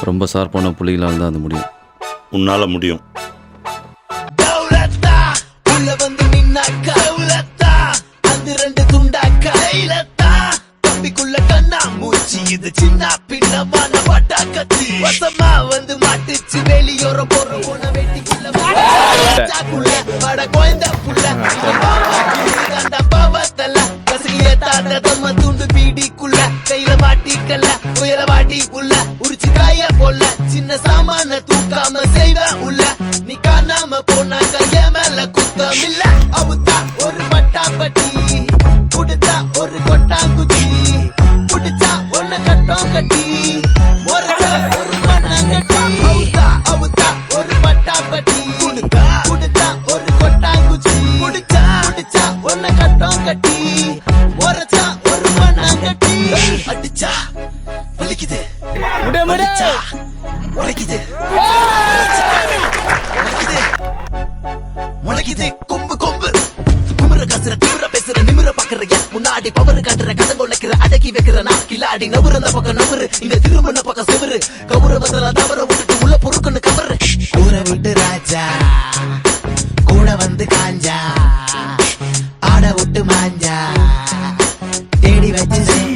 ரொம்ப ஷார்ப்பான புள்ளிகளால் தான் அது முடியும். உன்னால முடியும். தம்ம துண்டு பீடிக்குள்ள கையில மாட்டிக்கல உயர வாட்டி உள்ள. உரிச்சு காய போல சின்ன சாமான தூக்காம செய்வ உள்ள. நீ காணாம போனாங்க கைய மேல குத்தம் இல்ல. அவுத்தா ஒரு பட்டாப்பட்டி குடுத்தா ஒரு கொட்டாங்குச்சி குடிச்சா ஒன்ன கட்டம் கட்டி முறைச்சா ஒரு மண்ணங்கட்டி. அவுத்தா அவுத்தா ஒரு குடுத்தா ஒரு குடிச்சா குடிச்சா ஒன்ன கட்டம் கட்டி உடைக்குது முளைக்குது. கொம்பு கொம்பு. குமுற கசுற திமிர பேசுற நிமிர பாக்குற முன்னாடி பவரு காட்டுற கதை கொலைக்கிற அடக்கி வைக்கிற நான். கில்லாடி நவுறு அந்த பக்கம் நவுறு. இந்த திருமண பக்கம் செவரு கவுர வந்தல தவற விட்டுட்டு உள்ள பொறுக்குன்னு கவரு. ஊற விட்டு ராஜா. கூட வந்து காஞ்சா. ஆட விட்டு மாஞ்சா. தேடி வச்சு